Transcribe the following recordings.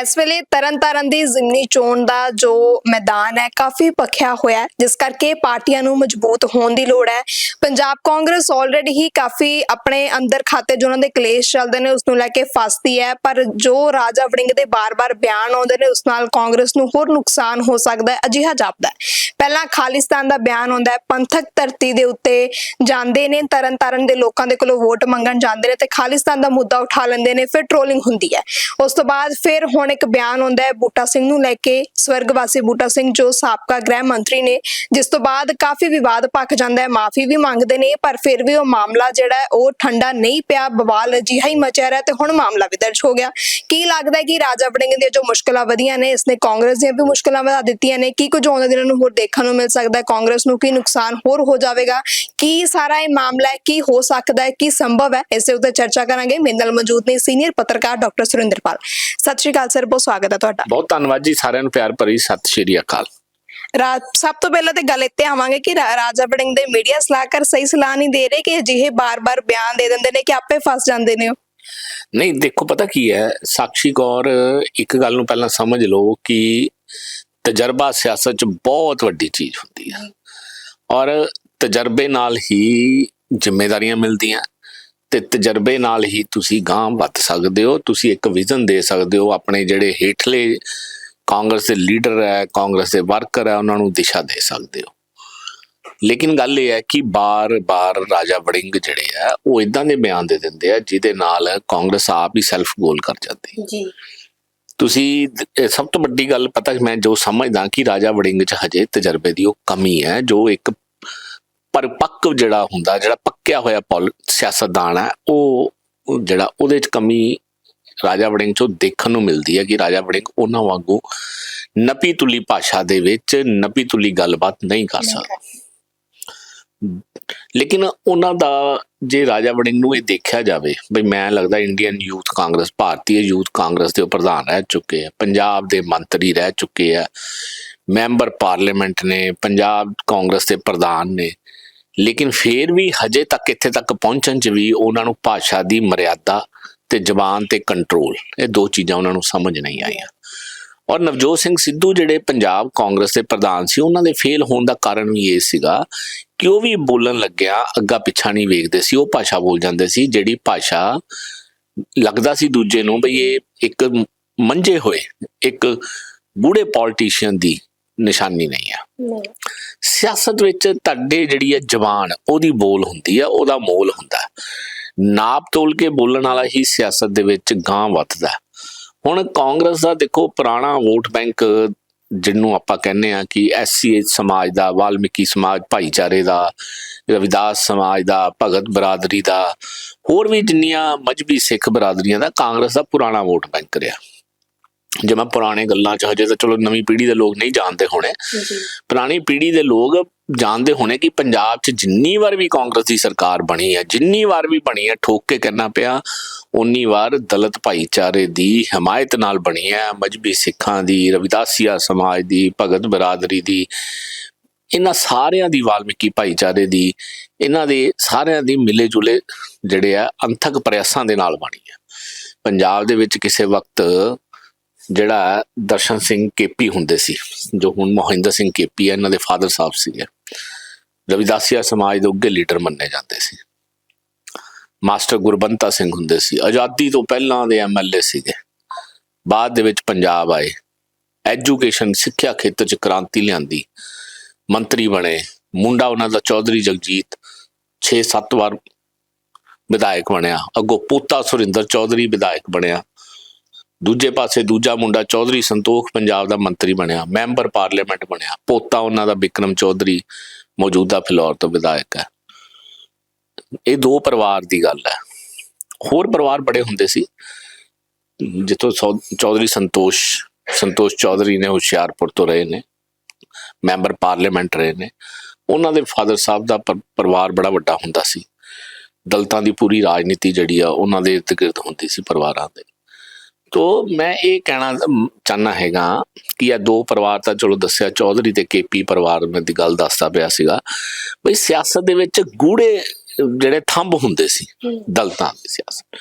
ਇਸ ਵੇਲੇ ਤਰਨਤਾਰਨ ਦੀ ਜ਼ਿਮਨੀ ਚੋਣ ਦਾ ਜੋ ਮੈਦਾਨ ਹੈ, ਕਾਫੀ ਪੱਖਿਆ ਹੋਇਆ ਹੈ, ਜਿਸ ਕਰਕੇ ਪਾਰਟੀਆਂ ਨੂੰ ਮਜ਼ਬੂਤ ਹੋਣ ਦੀ ਲੋੜ ਹੈ। ਪੰਜਾਬ ਕਾਂਗਰਸ ਆਲਰੇਡੀ ਹੀ ਕਾਫੀ ਆਪਣੇ ਅੰਦਰ ਖਾਤੇ ਜੋ ਉਹਨਾਂ ਦੇ ਕਲੇਸ਼ ਚੱਲਦੇ ਨੇ ਉਸ ਨੂੰ ਲੈ ਕੇ ਫਸਦੀ ਹੈ, ਪਰ ਜੋ ਰਾਜਾ ਵੜਿੰਗ ਦੇ ਬਾਰ-ਬਾਰ ਬਿਆਨ ਆਉਂਦੇ ਨੇ, ਉਸ ਨਾਲ ਕਾਂਗਰਸ ਨੂੰ ਹੋਰ ਨੁਕਸਾਨ ਹੋ ਸਕਦਾ ਹੈ, ਅਜਿਹਾ ਜਾਪਦਾ ਹੈ। ਪਹਿਲਾਂ ਖਾਲਿਸਤਾਨ ਦਾ ਬਿਆਨ ਆਉਂਦਾ ਹੈ, ਪੰਥਕ ਧਰਤੀ ਦੇ ਉੱਤੇ ਜਾਂਦੇ ਨੇ, ਤਰਨਤਾਰਨ ਦੇ ਲੋਕਾਂ ਦੇ ਕੋਲੋਂ ਵੋਟ ਮੰਗਣ ਜਾਂਦੇ ਨੇ ਤੇ ਖਾਲਿਸਤਾਨ ਦਾ ਮੁੱਦਾ ਉਠਾ ਲੈਂਦੇ ਨੇ, ਫਿਰ ਟ੍ਰੋਲਿੰਗ ਹੁੰਦੀ ਹੈ। ਉਸ ਤੋਂ ਬਾਅਦ ਫਿਰ ਹੁਣ ਇੱਕ ਬਿਆਨ ਆਉਂਦਾ ਹੈ ਬੂਟਾ ਸਿੰਘ ਨੂੰ ਲੈ ਕੇ, ਸਵਰਗਵਾਸੀ ਬੂਟਾ ਸਿੰਘ ਜੋ ਸਾਬਕਾ ਗ੍ਰਹਿ ਮੰਤਰੀ ਨੇ, ਜਿਸ ਤੋਂ ਬਾਅਦ ਕਾਫੀ ਵਿਵਾਦ ਪੱਕ ਜਾਂਦਾ ਹੈ, ਮਾਫੀ ਵੀ ਮੰਗਦੇ ਨੇ, ਪਰ ਫਿਰ ਵੀ ਉਹ ਮਾਮਲਾ ਜਿਹੜਾ ਉਹ ਠੰਡਾ ਨਹੀਂ ਪਿਆ, ਬਵਾਲ ਅਜਿਹਾ ਹੀ ਮਚਿਆ ਰਿਹਾ ਤੇ ਹੁਣ ਮਾਮਲਾ ਵੀ ਦਰਜ ਹੋ ਗਿਆ। ਕੀ ਲੱਗਦਾ ਹੈ ਕਿ ਰਾਜਾ ਵੜਿੰਗ ਦੀਆਂ ਜੋ ਮੁਸ਼ਕਲਾਂ ਵਧੀਆਂ ਨੇ ਇਸਨੇ ਕਾਂਗਰਸ ਦੀਆਂ ਵੀ ਮੁਸ਼ਕਲਾਂ ਵਧਾ ਦਿੱਤੀਆਂ ਨੇ, ਕੀ ਕੁਝ ਆਉਂਦੇ ਦਿਨਾਂ ਨੂੰ ਹੋਰ ਦੇਖਣ ਨੂੰ ਮਿਲ ਸਕਦਾ ਹੈ? ਕਾਂਗਰਸ ਨੂੰ ਕੀ ਨੁਕਸਾਨ ਹੋਰ ਹੋ ਜਾਵੇਗਾ? ਕੀ ਸਾਰਾ ਇਹ ਮਾਮਲਾ ਹੈ? ਕੀ ਹੋ ਸਕਦਾ ਹੈ? ਕੀ ਸੰਭਵ ਹੈ? ਇਸੇ ਉੱਤੇ ਚਰਚਾ ਕਰਾਂਗੇ। ਮੇਰੇ ਨਾਲ ਮੌਜੂਦ ਨੇ ਸੀਨੀਅਰ ਪੱਤਰਕਾਰ ਡਾਕਟਰ ਸੁਰਿੰਦਰਪਾਲ। ਸਤਿ ਸ਼੍ਰੀ ਅਕਾਲ, ਸਰ। ਬਹੁਤ ਸਵਾਗਤ ਹੈ ਤੁਹਾਡਾ। ਬਹੁਤ ਧੰਨਵਾਦ ਜੀ ਸਾਰਿਆਂ ਨੂੰ ਪਿਆਰ ਭਰੀ ਸਤਿ ਸ਼੍ਰੀ ਅਕਾਲ। ਸਭ ਤੋਂ ਪਹਿਲਾਂ ਤੇ ਗੱਲ ਇੱਥੇ ਆਵਾਂਗੇ ਕਿ ਰਾਜਾ ਵੜਿੰਗ ਦੇ ਮੀਡੀਆ ਸਲਾਹਕਾਰ ਸਹੀ ਸਲਾਹ ਨਹੀਂ ਦੇ ਰਹੇ ਕਿ ਅਜਿਹੇ ਬਾਰ-ਬਾਰ ਬਿਆਨ ਦੇ ਦਿੰਦੇ ਨੇ ਕਿ ਆਪੇ ਫਸ ਜਾਂਦੇ ਨੇ ਨਹੀਂ ਦੇਖੋ ਪਤਾ ਕੀ ਹੈ? ਸਾਕਸ਼ੀ ਕੌਰ ਇੱਕ ਗੱਲ ਨੂੰ ਪਹਿਲਾਂ ਸਮਝ ਲਓ ਕਿ ਤਜਰਬਾ ਸਿਆਸਤ 'ਚ ਬਹੁਤ ਵੱਡੀ ਚੀਜ਼ ਹੁੰਦੀ ਹੈ ਔਰ ਤਜਰਬੇ ਨਾਲ ਹੀ ਜ਼ਿੰਮੇਵਾਰੀਆਂ ਮਿਲਦੀਆਂ। ਤੇ ਤਜਰਬੇ ਨਾਲ ਹੀ ਤੁਸੀਂ ਗਾਂਹ ਵੱਧ ਸਕਦੇ ਹੋ। ਤੁਸੀਂ ਇੱਕ ਵਿਜ਼ਨ ਦੇ ਸਕਦੇ ਹੋ। ਆਪਣੇ ਜਿਹੜੇ ਹੇਠਲੇ ਕਾਂਗਰਸ ਦੇ ਲੀਡਰ ਹੈ ਕਾਂਗਰਸ ਦੇ ਵਰਕਰ ਹੈ ਉਹਨਾਂ ਨੂੰ ਦਿਸ਼ਾ ਦੇ ਸਕਦੇ ਹੋ। ਲੇਕਿਨ ਗੱਲ ਇਹ ਹੈ ਕਿ ਬਾਰ-ਬਾਰ ਰਾਜਾ ਵੜਿੰਗ ਜਿਹੜੇ ਆ ਉਹ ਇਦਾਂ ਦੇ ਬਿਆਨ ਦੇ ਦਿੰਦੇ ਆ ਜਿਹਦੇ ਨਾਲ ਕਾਂਗਰਸ ਆਪ ਹੀ ਸੈਲਫ ਗੋਲ ਕਰ ਜਾਂਦੀ ਹੈ। ਜੀ। ਤੁਸੀਂ ਸਭ ਤੋਂ ਵੱਡੀ ਗੱਲ ਪਤਾ ਮੈਂ ਜੋ ਸਮਝਦਾ ਕਿ ਰਾਜਾ ਵੜਿੰਗ 'ਚ ਹਜੇ ਤਜਰਬੇ ਦੀ ਉਹ ਕਮੀ ਹੈ ਜੋ ਇੱਕ ਪਰਿਪੱਕ ਜਿਹੜਾ ਹੁੰਦਾ ਜਿਹੜਾ ਪੱਕਿਆ ਹੋਇਆ ਪੋਲ- ਸਿਆਸਤਦਾਨ ਹੈ ਉਹ ਜਿਹੜਾ ਉਹਦੇ 'ਚ ਕਮੀ ਰਾਜਾ ਵੜਿੰਗ 'ਚੋਂ ਦੇਖਣ ਨੂੰ ਮਿਲਦੀ ਹੈ ਕਿ ਰਾਜਾ ਵੜਿੰਗ ਉਹਨਾਂ ਵਾਂਗੂ ਨਪੀ ਤੁਲੀ ਭਾਸ਼ਾ ਦੇ ਵਿੱਚ ਨਪੀ ਤੁਲੀ ਗੱਲਬਾਤ ਨਹੀਂ ਕਰ ਸਕਦਾ। ਲੇਕਿਨ ਉਹਨਾਂ ਦਾ ਜੇ ਰਾਜਾ ਵੜਿੰਗ ਨੂੰ ਇਹ ਦੇਖਿਆ ਜਾਵੇ ਬਈ ਮੈਂ ਲੱਗਦਾ ਇੰਡੀਅਨ ਯੂਥ ਕਾਂਗਰਸ ਭਾਰਤੀ ਯੂਥ ਕਾਂਗਰਸ ਦੇ ਪ੍ਰਧਾਨ ਰਹਿ ਚੁੱਕੇ ਆ ਪੰਜਾਬ ਦੇ ਮੰਤਰੀ ਰਹਿ ਚੁੱਕੇ ਆ ਮੈਂਬਰ ਪਾਰਲੀਮੈਂਟ ਨੇ, ਪੰਜਾਬ ਕਾਂਗਰਸ ਦੇ ਪ੍ਰਧਾਨ ਨੇ। ਲੇਕਿਨ ਫੇਰ ਵੀ ਹਜੇ ਤੱਕ ਇੱਥੇ ਤੱਕ ਪਹੁੰਚਣ ਚ ਵੀ ਉਹਨਾਂ ਨੂੰ ਭਾਸ਼ਾ ਦੀ ਮਰਿਆਦਾ ਤੇ ਜ਼ਬਾਨ ਤੇ ਕੰਟਰੋਲ ਇਹ ਦੋ ਚੀਜ਼ਾਂ ਉਹਨਾਂ ਨੂੰ ਸਮਝ ਨਹੀਂ ਆਈਆਂ। ਔਰ ਨਵਜੋਤ ਸਿੰਘ ਸਿੱਧੂ ਜਿਹੜੇ ਪੰਜਾਬ ਕਾਂਗਰਸ ਦੇ ਪ੍ਰਧਾਨ ਸੀ, ਉਹਨਾਂ ਦੇ ਫੇਲ ਹੋਣ ਦਾ ਕਾਰਨ ਵੀ ਇਹ ਸੀਗਾ ਕਿ ਉਹ ਵੀ ਬੋਲਣ ਲੱਗਿਆ, ਅੱਗਾ ਪਿੱਛਾ ਨਹੀਂ ਵੇਖਦੇ ਸੀ, ਉਹ ਭਾਸ਼ਾ ਬੋਲ ਜਾਂਦੇ ਸੀ, ਜਿਹੜੀ ਭਾਸ਼ਾ ਲੱਗਦਾ ਸੀ ਦੂਜੇ ਨੂੰ, ਬਈ ਇਹ ਇੱਕ ਮੰਝੇ ਹੋਏ, ਇੱਕ ਬੂੜੇ ਪੋਲਿਟਿਸ਼ੀਅਨ ਦੀ ਨਿਸ਼ਾਨੀ ਨਹੀਂ ਹੈ ਸਿਆਸਤ ਵਿੱਚ ਤੁਹਾਡੇ ਜਿਹੜੀ ਹੈ ਜ਼ਬਾਨ ਉਹਦੀ ਬੋਲ ਹੁੰਦੀ ਹੈ ਉਹਦਾ ਮੋਲ ਹੁੰਦਾ। ਨਾਪ ਤੋਲ ਕੇ ਬੋਲਣ ਵਾਲਾ ਹੀ ਸਿਆਸਤ ਦੇ ਵਿੱਚ ਗਾਂ ਵੱਧਦਾ। ਹੁਣ ਕਾਂਗਰਸ ਦਾ ਦੇਖੋ ਪੁਰਾਣਾ ਵੋਟ ਬੈਂਕ ਜਿਹਨੂੰ ਆਪਾਂ ਕਹਿੰਦੇ ਆ ਕਿ ਐਸਸੀ ਸਮਾਜ ਦਾ ਵਾਲਮੀਕੀ ਸਮਾਜ ਭਾਈਚਾਰੇ ਦਾ ਰਵਿਦਾਸ ਸਮਾਜ ਦਾ ਭਗਤ ਬਰਾਦਰੀ ਦਾ ਹੋਰ ਵੀ ਜਿੰਨੀਆਂ ਮਜਬੀ ਸਿੱਖ ਬਰਾਦਰੀਆਂ ਦਾ ਕਾਂਗਰਸ ਦਾ ਪੁਰਾਣਾ ਵੋਟ ਬੈਂਕ ਰਿਹਾ ਜੇ ਮੈਂ ਪੁਰਾਣੇ ਗੱਲਾਂ ਚ ਹਜੇ ਤਾਂ ਚਲੋ ਨਵੀਂ ਪੀੜ੍ਹੀ ਦੇ ਲੋਕ ਨਹੀਂ ਜਾਣਦੇ ਹੋਣੇ। ਪੁਰਾਣੀ ਪੀੜ੍ਹੀ ਦੇ ਲੋਕ ਜਾਣਦੇ ਹੋਣੇ ਕਿ ਪੰਜਾਬ 'ਚ ਜਿੰਨੀ ਵਾਰ ਵੀ ਕਾਂਗਰਸ ਦੀ ਸਰਕਾਰ ਬਣੀ ਹੈ ਜਿੰਨੀ ਵਾਰ ਵੀ ਬਣੀ ਹੈ ਠੋਕ ਕੇ ਕਹਿਣਾ ਪਿਆ ਉਨੀ ਵਾਰ ਦਲਿਤ ਭਾਈਚਾਰੇ ਦੀ ਹਮਾਇਤ ਨਾਲ ਬਣੀ ਹੈ। ਮਜਬੀ ਸਿੱਖਾਂ ਦੀ ਰਵਿਦਾਸੀਆ ਸਮਾਜ ਦੀ ਭਗਤ ਬਰਾਦਰੀ ਦੀ ਇਹਨਾਂ ਸਾਰਿਆਂ ਦੀ ਵਾਲਮੀਕੀ ਭਾਈਚਾਰੇ ਦੀ ਇਹਨਾਂ ਦੇ ਸਾਰਿਆਂ ਦੀ ਮਿਲੇ ਜੁਲੇ ਜਿਹੜੇ ਆ ਅੰਥਕ ਪ੍ਰਯਾਸਾਂ ਦੇ ਨਾਲ ਬਣੀ ਹੈ। ਪੰਜਾਬ ਦੇ ਵਿੱਚ ਕਿਸੇ ਵਕਤ ਜਿਹੜਾ ਦਰਸ਼ਨ ਸਿੰਘ ਕੇਪੀ ਹੁੰਦੇ ਸੀ, ਜੋ ਹੁਣ ਮੋਹਿੰਦਰ ਸਿੰਘ ਕੇਪੀ ਹੈ ਇਹਨਾਂ ਦੇ ਫਾਦਰ ਸਾਹਿਬ ਸੀਗੇ। ਰਵਿਦਾਸੀਆ ਸਮਾਜ ਦੇ ਉੱਗੇ ਲੀਡਰ ਮੰਨੇ ਜਾਂਦੇ ਸੀ। ਮਾਸਟਰ ਗੁਰਬੰਤਾ ਸਿੰਘ ਹੁੰਦੇ ਸੀ। ਆਜ਼ਾਦੀ ਤੋਂ ਪਹਿਲਾਂ ਦੇ ਐਮਐਲਏ ਸੀਗੇ। ਬਾਅਦ ਦੇ ਵਿੱਚ ਪੰਜਾਬ ਆਏ। ਐਜੂਕੇਸ਼ਨ, ਸਿੱਖਿਆ ਖੇਤਰ 'ਚ ਕ੍ਰਾਂਤੀ ਲਿਆਂਦੀ। ਮੰਤਰੀ ਬਣੇ। ਮੁੰਡਾ ਉਹਨਾਂ ਦਾ ਚੌਧਰੀ ਜਗਜੀਤ। 6-7 ਵਾਰ ਵਿਧਾਇਕ ਬਣਿਆ। ਅੱਗੋਂ ਪੋਤਾ ਸੁਰਿੰਦਰ ਚੌਧਰੀ ਵਿਧਾਇਕ ਬਣਿਆ। ਦੂਜੇ ਪਾਸੇ ਦੂਜਾ ਮੁੰਡਾ ਚੌਧਰੀ ਸੰਤੋਖ ਪੰਜਾਬ ਦਾ ਮੰਤਰੀ ਬਣਿਆ, ਮੈਂਬਰ ਪਾਰਲੀਮੈਂਟ ਬਣਿਆ, ਪੋਤਾ ਉਹਨਾਂ ਦਾ ਵਿਕਰਮ ਚੌਧਰੀ, ਮੌਜੂਦਾ ਫਿਲੌਰ ਤੋਂ ਵਿਧਾਇਕ ਹੈ। ਇਹ ਦੋ ਪਰਿਵਾਰ ਦੀ ਗੱਲ ਹੈ। ਹੋਰ ਪਰਿਵਾਰ ਬੜੇ ਹੁੰਦੇ ਸੀ, ਜਿੱਥੋਂ ਸੌ- ਚੌਧਰੀ ਸੰਤੋਸ਼ ਸੰਤੋਸ਼ ਚੌਧਰੀ ਨੇ ਹੁਸ਼ਿਆਰਪੁਰ ਤੋਂ ਰਹੇ ਨੇ, ਮੈਂਬਰ ਪਾਰਲੀਮੈਂਟ ਰਹੇ ਨੇ। ਉਹਨਾਂ ਦੇ ਫਾਦਰ ਸਾਹਿਬ ਦਾ ਪਰਿਵਾਰ ਬੜਾ ਵੱਡਾ ਹੁੰਦਾ ਸੀ। ਦਲਤਾਂ ਦੀ ਪੂਰੀ ਰਾਜਨੀਤੀ ਜਿਹੜੀ ਆ, ਉਹਨਾਂ ਦੇ ਇਰਦ ਗਿਰਦ ਹੁੰਦੀ ਸੀ ਪਰਿਵਾਰਾਂ ਦੇ। ਤੋ ਮੈਂ ਇਹ ਕਹਿਣਾ ਚਾਹਨਾ ਹੈਗਾ ਕਿ ਇਹ ਦੋ ਪਰਿਵਾਰ ਤਾਂ ਚਲੋ ਦੱਸਿਆ ਚੌਧਰੀ ਤੇ ਕੇਪੀ ਪਰਿਵਾਰ ਮੈਂ ਦੀ ਗੱਲ ਦੱਸਦਾ ਪਿਆ ਸੀਗਾ। ਬਈ ਸਿਆਸਤ ਦੇ ਵਿੱਚ ਗੂੜੇ ਜਿਹੜੇ ਥੰਬ ਹੁੰਦੇ ਸੀ ਦਲਤਾਂ ਦੀ ਸਿਆਸਤ।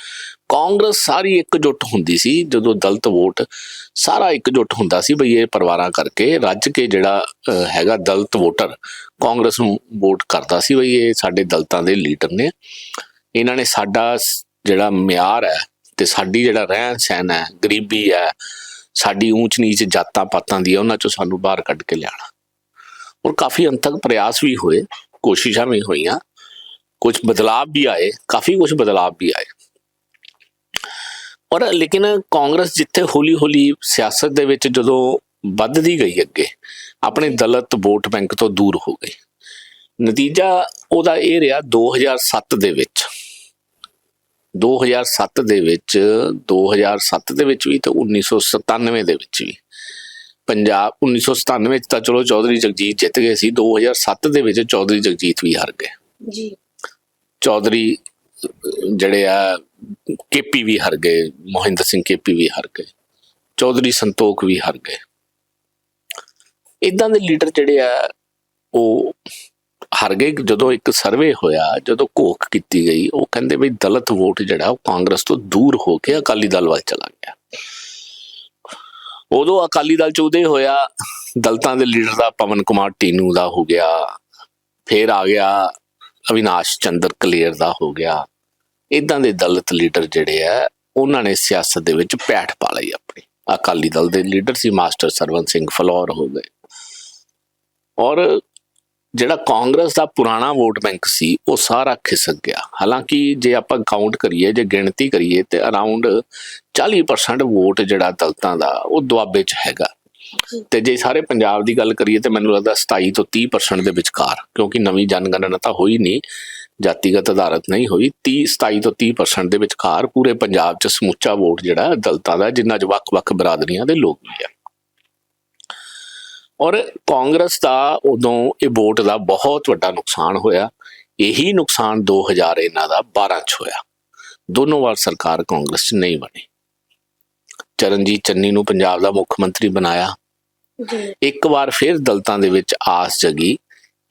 ਕਾਂਗਰਸ ਸਾਰੀ ਇਕਜੁੱਟ ਹੁੰਦੀ ਸੀ ਜਦੋਂ ਦਲਿਤ ਵੋਟ ਸਾਰਾ ਇਕਜੁੱਟ ਹੁੰਦਾ ਸੀ ਬਈ ਇਹ ਪਰਿਵਾਰਾਂ ਕਰਕੇ ਰੱਜ ਕੇ ਜਿਹੜਾ ਹੈਗਾ ਦਲਿਤ ਵੋਟਰ ਕਾਂਗਰਸ ਨੂੰ ਵੋਟ ਕਰਦਾ ਸੀ ਬਈ ਇਹ ਸਾਡੇ ਦਲਿਤਾਂ ਦੇ ਲੀਡਰ ਨੇ। ਇਹਨਾਂ ਨੇ ਸਾਡਾ ਜਿਹੜਾ ਮਿਆਰ ਹੈ ਤੇ ਸਾਡੀ ਜਿਹੜਾ ਰਹਿਣ ਸਹਿਣ ਹੈ, ਗਰੀਬੀ ਹੈ, ਸਾਡੀ ਊਂਚ ਨੀਚ ਜਾਤਾਂ ਪਾਤਾਂ ਦੀ ਉਹਨਾਂ ਚੋਂ ਸਾਨੂੰ ਬਾਹਰ ਕੱਢ ਕੇ ਲਿਆਣਾ ਔਰ ਕਾਫੀ ਅੰਤਕ ਪ੍ਰਯਾਸ ਵੀ ਹੋਏ, ਕੋਸ਼ਿਸ਼ਾਂ ਵੀ ਹੋਈਆਂ, ਕੁਝ ਬਦਲਾਅ ਵੀ ਆਏ, ਕਾਫੀ ਕੁਝ ਬਦਲਾਅ ਵੀ ਆਏ। ਔਰ ਲੇਕਿਨ ਕਾਂਗਰਸ ਜਿੱਥੇ ਹੌਲੀ ਹੌਲੀ ਸਿਆਸਤ ਦੇ ਵਿੱਚ ਜਦੋਂ ਵੱਧਦੀ ਗਈ ਅੱਗੇ, ਆਪਣੇ ਦਲਤ ਵੋਟ ਬੈਂਕ ਤੋਂ ਦੂਰ ਹੋ ਗਈ। ਨਤੀਜਾ ਉਹਦਾ ਇਹ ਰਿਹਾ 2007 ਦੇ ਵਿੱਚ 2007 ਦੇ ਵਿੱਚ 2007 ਦੇ ਵਿੱਚ ਵੀ ਤੇ 1997 ਦੇ ਵਿੱਚ ਵੀ। ਪੰਜਾਬ 1997 ਵਿੱਚ ਤਾਂ ਚਲੋ ਚੌਧਰੀ ਜਗਜੀਤ ਜਿੱਤ ਗਏ ਸੀ 2007 ਦੇ ਵਿੱਚ ਚੌਧਰੀ ਜਗਜੀਤ ਵੀ ਹਾਰ ਗਏ। ਜੀ। ਚੌਧਰੀ ਜਿਹੜੇ ਆ ਕੇਪੀ ਵੀ ਹਾਰ ਗਏ ਮੋਹਿੰਦਰ ਸਿੰਘ ਕੇਪੀ ਵੀ ਹਾਰ ਗਏ ਚੌਧਰੀ ਸੰਤੋਖ ਵੀ ਹਾਰ ਗਏ। ਇਦਾਂ ਦੇ ਲੀਡਰ ਜਿਹੜੇ ਆ ਉਹ ਹਾਰ ਗਏ ਜਦੋਂ ਇੱਕ ਸਰਵੇ ਹੋਇਆ, ਜਦੋਂ ਘੋਖ ਕੀਤੀ ਗਈ, ਉਹ ਕਹਿੰਦੇ ਵੀ ਦਲਤ ਵੋਟ ਜਿਹੜਾ, ਉਹ ਕਾਂਗਰਸ ਤੋਂ ਦੂਰ ਹੋ ਕੇ ਅਕਾਲੀ ਦਲ ਵੱਲ ਚਲਾ ਗਿਆ। ਉਦੋਂ ਅਕਾਲੀ ਦਲ ਚ ਉਦੇ ਹੋਇਆ, ਦਲਤਾਂ ਦੇ ਲੀਡਰ ਦਾ ਪਵਨ ਕੁਮਾਰ ਟੀਨੂ ਦਾ ਹੋ ਗਿਆ, ਫੇਰ ਆ ਗਿਆ ਅਵਿਨਾਸ਼ ਚੰਦਰ ਕਲੇਰ ਦਾ ਹੋ ਗਿਆ। ਇਦਾਂ ਦੇ ਦਲਤ ਲੀਡਰ ਜਿਹੜੇ ਆ, ਉਹਨਾਂ ਨੇ ਸਿਆਸਤ ਦੇ ਵਿੱਚ ਪੈਠ ਪਾ ਲਈ ਆਪਣੀ। ਅਕਾਲੀ ਦਲ ਦੇ ਲੀਡਰ ਸੀ, ਮਾਸਟਰ ਸਰਵਨ ਸਿੰਘ ਫਲੌਰ ਹੋ ਗਏ। ਔਰ ਜਿਹੜਾ ਕਾਂਗਰਸ ਦਾ ਪੁਰਾਣਾ ਵੋਟ ਬੈਂਕ ਸੀ ਉਹ ਸਾਰਾ ਖਿਸਕ ਗਿਆ। ਹਾਲਾਂਕਿ ਜੇ ਆਪਾਂ ਕਾਊਂਟ ਕਰੀਏ ਜੇ ਗਿਣਤੀ ਕਰੀਏ ਤੇ ਅਰਾਊਂਡ 40% ਵੋਟ ਜਿਹੜਾ ਦਲਤਾਂ ਦਾ ਉਹ ਦੁਆਬੇ 'ਚ ਹੈਗਾ। ਤੇ ਜੇ ਸਾਰੇ ਪੰਜਾਬ ਦੀ ਗੱਲ ਕਰੀਏ ਤੇ ਮੈਨੂੰ ਲੱਗਦਾ 27 ਤੋਂ 30% ਦੇ ਵਿਚਕਾਰ ਕਿਉਂਕਿ ਨਵੀਂ ਜਨਗਣਨਾ ਤਾਂ ਹੋਈ ਨਹੀਂ ਜਾਤੀਗਤ ਆਧਾਰਿਤ ਨਹੀਂ ਹੋਈ 30 27 ਤੋਂ 30% ਦੇ ਵਿਚਕਾਰ ਪੂਰੇ ਪੰਜਾਬ 'ਚ ਸਮੁੱਚਾ ਵੋਟ ਜਿਹੜਾ ਦਲਤਾਂ ਦਾ ਜਿੰਨਾ 'ਚ ਵੱਖ-ਵੱਖ ਬਰਾਦਰੀਆਂ ਦੇ ਲੋਕ ਵੀ ਆ। ਔਰ ਕਾਂਗਰਸ ਦਾ ਉਦੋਂ ਇਹ ਵੋਟ ਦਾ ਬਹੁਤ ਵੱਡਾ ਨੁਕਸਾਨ ਹੋਇਆ। ਇਹੀ ਨੁਕਸਾਨ 2000 ਇਹਨਾਂ ਦਾ 12 ਚ ਹੋਇਆ। ਦੋਨੋਂ ਵਾਰ ਸਰਕਾਰ ਕਾਂਗਰਸ ਚ ਨਹੀਂ ਬਣੀ। ਚਰਨਜੀਤ ਚੰਨੀ ਨੂੰ ਪੰਜਾਬ ਦਾ ਮੁੱਖ ਮੰਤਰੀ ਬਣਾਇਆ। ਇੱਕ ਵਾਰ ਫਿਰ ਦਲਤਾਂ ਦੇ ਵਿੱਚ ਆਸ ਜਗੀ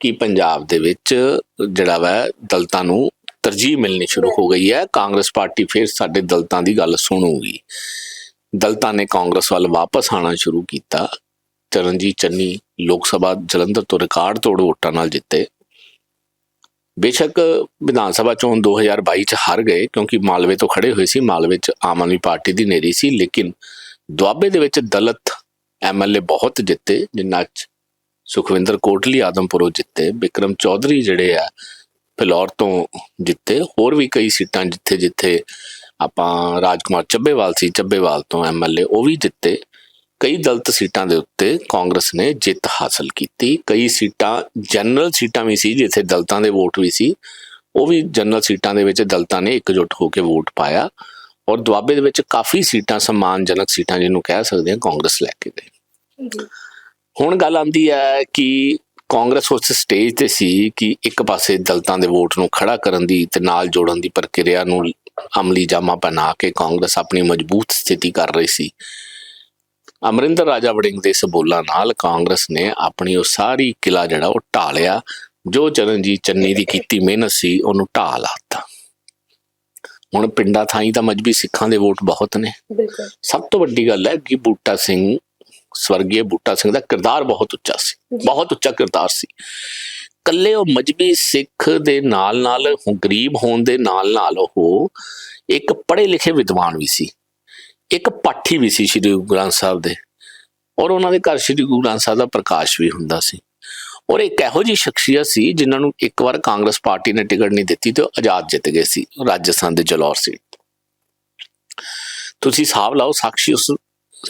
ਕਿ ਪੰਜਾਬ ਦੇ ਵਿੱਚ ਜਿਹੜਾ ਵਾ ਦਲਤਾਂ ਨੂੰ ਤਰਜੀਹ ਮਿਲਣੀ ਸ਼ੁਰੂ ਹੋ ਗਈ ਹੈ। ਕਾਂਗਰਸ ਪਾਰਟੀ ਫਿਰ ਸਾਡੇ ਦਲਤਾਂ ਦੀ ਗੱਲ ਸੁਣੂਗੀ। ਦਲਤਾਂ ਨੇ ਕਾਂਗਰਸ ਵੱਲ ਵਾਪਸ ਆਣਾ ਸ਼ੁਰੂ ਕੀਤਾ। ਚਰਨਜੀਤ ਚੰਨੀ ਲੋਕ ਸਭਾ ਜਲੰਧਰ ਤੋਂ ਰਿਕਾਰਡ ਤੋੜ ਵੋਟਾਂ ਨਾਲ ਜਿੱਤੇ। ਬੇਸ਼ੱਕ ਵਿਧਾਨ ਸਭਾ ਚੋਣ 2022 ਚ ਹਾਰ ਗਏ ਕਿਉਂਕਿ ਮਾਲਵੇ ਤੋਂ ਖੜੇ ਹੋਏ ਸੀ। ਮਾਲਵੇ ਚ ਆਮ ਆਦਮੀ ਪਾਰਟੀ ਦੀ ਨੇਰੀ ਸੀ, ਲੇਕਿਨ ਦੁਆਬੇ ਦੇ ਵਿੱਚ ਦਲਿਤ ਐਮਐਲਏ ਬਹੁਤ ਜਿੱਤੇ ਜਿਨ੍ਹਾਂ ਚ ਸੁਖਵਿੰਦਰ ਕੋਟਲੀ ਆਦਮਪੁਰੋਂ ਜਿੱਤੇ। ਵਿਕਰਮ ਚੌਧਰੀ ਜਿਹੜੇ ਆ, ਫਿਲੌਰ ਤੋਂ ਜਿੱਤੇ। ਹੋਰ ਵੀ ਕਈ ਸੀਟਾਂ ਜਿੱਥੇ ਜਿੱਥੇ ਆਪਾਂ ਰਾਜਕੁਮਾਰ ਚੱਬੇਵਾਲ ਸੀ, ਚੱਬੇਵਾਲ ਤੋਂ ਐਮਐਲਏ ਉਹ ਵੀ ਜਿੱਤੇ। ਕਈ ਦਲਿਤ ਸੀਟਾਂ ਦੇ ਉੱਤੇ ਕਾਂਗਰਸ ਨੇ ਜਿੱਤ ਹਾਸਲ ਕੀਤੀ। ਕਈ ਸੀਟਾਂ ਜਨਰਲ ਸੀਟਾਂ ਵੀ ਸੀ ਜਿੱਥੇ ਦਲਿਤਾਂ ਦੇ ਵੋਟ ਵੀ ਸੀ। ਉਹ ਵੀ ਜਨਰਲ ਸੀਟਾਂ ਦੇ ਵਿੱਚ ਦਲਿਤਾਂ ਨੇ ਇਕਜੁੱਟ ਹੋ ਕੇ ਵੋਟ ਪਾਇਆ। ਔਰ ਦੁਆਬੇ ਦੇ ਵਿੱਚ ਕਾਫੀ ਸੀਟਾਂ ਸਨਮਾਨਜਨਕ ਸੀਟਾਂ ਜਿਹਨੂੰ ਕਹਿ ਸਕਦੇ ਹਾਂ ਕਾਂਗਰਸ ਲੈ ਕੇ ਗਈ ਹੁਣ ਗੱਲ ਆਂਦੀ ਹੈ ਕਿ ਕਾਂਗਰਸ ਉਸ ਸਟੇਜ ਤੇ ਸੀ ਕਿ ਇੱਕ ਪਾਸੇ ਦਲਤਾਂ ਦੇ ਵੋਟ ਨੂੰ ਖੜਾ ਕਰਨ ਦੀ ਤੇ ਨਾਲ ਜੋੜਨ ਦੀ ਪ੍ਰਕਿਰਿਆ ਨੂੰ ਅਮਲੀ ਜਾਮਾ ਬਣਾ ਕੇ ਕਾਂਗਰਸ ਆਪਣੀ ਮਜ਼ਬੂਤ ਸਥਿਤੀ ਕਰ ਰਹੀ ਸੀ। ਅਮਰਿੰਦਰ ਰਾਜਾ ਵੜਿੰਗ ਦੇ ਇਸ ਬੋਲਾਂ ਨਾਲ ਕਾਂਗਰਸ ਨੇ ਆਪਣੀ ਉਹ ਸਾਰੀ ਕਿਲਾ ਜਿਹੜਾ ਉਹ ਢਾ ਲਿਆ। ਜੋ ਚਰਨਜੀਤ ਚੰਨੀ ਦੀ ਕੀਤੀ ਮਿਹਨਤ ਸੀ ਉਹਨੂੰ ਢਾ ਲਾਤਾ ਹੁਣ ਪਿੰਡਾਂ ਥਾਈਂ ਤਾਂ ਮਜਬੀ ਸਿੱਖਾਂ ਦੇ ਵੋਟ ਬਹੁਤ ਨੇ। ਬਿਲਕੁਲ। ਸਭ ਤੋਂ ਵੱਡੀ ਗੱਲ ਹੈ ਕਿ ਬੂਟਾ ਸਿੰਘ ਸਵਰਗੀ ਬੂਟਾ ਸਿੰਘ ਦਾ ਕਿਰਦਾਰ ਬਹੁਤ ਉੱਚਾ ਸੀ। ਬਹੁਤ ਉੱਚਾ ਕਿਰਦਾਰ ਸੀ। ਕੱਲੇ ਉਹ ਮਜਬੀ ਸਿੱਖ ਦੇ ਨਾਲ ਨਾਲ ਗਰੀਬ ਹੋਣ ਦੇ ਨਾਲ ਨਾਲ ਉਹ ਇੱਕ ਪੜ੍ਹੇ ਲਿਖੇ ਵਿਦਵਾਨ ਵੀ ਸੀ। ਇੱਕ ਪਾਠੀ ਵੀ ਸੀ ਸ੍ਰੀ ਗੁਰੂ ਗ੍ਰੰਥ ਸਾਹਿਬ ਦੇ। ਔਰ ਉਹਨਾਂ ਦੇ ਘਰ ਸ੍ਰੀ ਗੁਰੂ ਗ੍ਰੰਥ ਸਾਹਿਬ ਦਾ ਪ੍ਰਕਾਸ਼ ਵੀ ਹੁੰਦਾ ਸੀ। ਔਰ ਇੱਕ ਇਹੋ ਜਿਹੀ ਸ਼ਖਸੀਅਤ ਸੀ ਜਿਨ੍ਹਾਂ ਨੂੰ ਇੱਕ ਵਾਰ ਕਾਂਗਰਸ ਪਾਰਟੀ ਨੇ ਟਿਕਟ ਨਹੀਂ ਦਿੱਤੀ ਤੇ ਉਹ ਆਜ਼ਾਦ ਜਿੱਤ ਗਏ ਸੀ ਰਾਜਸਥਾਨ ਦੇ ਜਲੌਰ ਸੀਟ ਤੁਸੀਂ ਹਿਸਾਬ ਲਾਓ ਸਾਖੀ ਉਸ